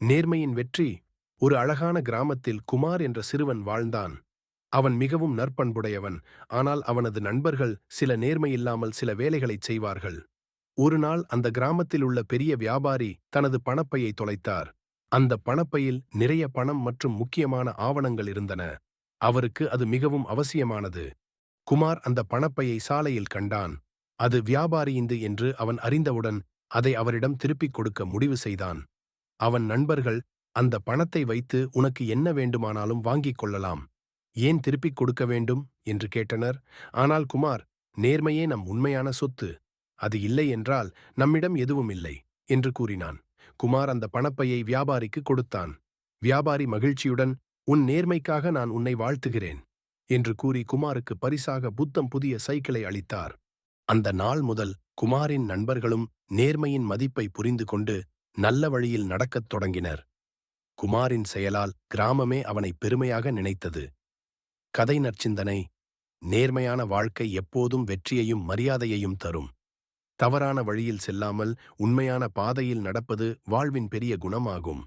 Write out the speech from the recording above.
நேர்மையின் வெற்றி ஒரு அழகான கிராமத்தில் குமார் என்ற சிறுவன் வாழ்ந்தான். அவன் மிகவும் நற்பண்புடையவன் ஆனால் அவனது நண்பர்கள் சில நேர்மையில்லாமல் சில வேலைகளைச் செய்வார்கள். ஒரு நாள் அந்த கிராமத்தில் உள்ள பெரிய வியாபாரி தனது பணப்பையை தொலைத்தார். அந்த பணப்பையில் நிறைய பணம் மற்றும் முக்கியமான ஆவணங்கள் இருந்தன. அவருக்கு அது மிகவும் அவசியமானது. குமார் அந்த பணப்பையை சாலையில் கண்டான். அது வியாபாரியிந்து என்று அவன் அறிந்தவுடன் அதை அவரிடம் திருப்பிக் கொடுக்க முடிவு செய்தான். அவன் நண்பர்கள் அந்த பணத்தை வைத்து உனக்கு என்ன வேண்டுமானாலும் வாங்கிக் கொள்ளலாம். ஏன் திருப்பிக் கொடுக்க வேண்டும்? என்று கேட்டனர். ஆனால் குமார் நேர்மையே நம் உண்மையான சொத்து. அது இல்லை என்றால் நம்மிடம் எதுவும் இல்லை என்று கூறினான். குமார் அந்த பணப்பையை வியாபாரிக்கு கொடுத்தான். வியாபாரி மகிழ்ச்சியுடன் உன் நேர்மைக்காக நான் உன்னை வாழ்த்துகிறேன் என்று கூறி குமாருக்கு பரிசாக புத்தம் புதிய சைக்கிளை அளித்தார். அந்த நாள் முதல் குமாரின் நண்பர்களும் நேர்மையின் மதிப்பை புரிந்து கொண்டு நல்ல வழியில் நடக்கத் தொடங்கினர். குமாரின் செயலால் கிராமமே அவனை பெருமையாக நினைத்தது. கதை நற்சிந்தனை நேர்மையான வாழ்க்கை எப்போதும் வெற்றியையும் மரியாதையையும் தரும். தவறான வழியில் செல்லாமல் உண்மையான பாதையில் நடப்பது வாழ்வின் பெரிய குணமாகும்.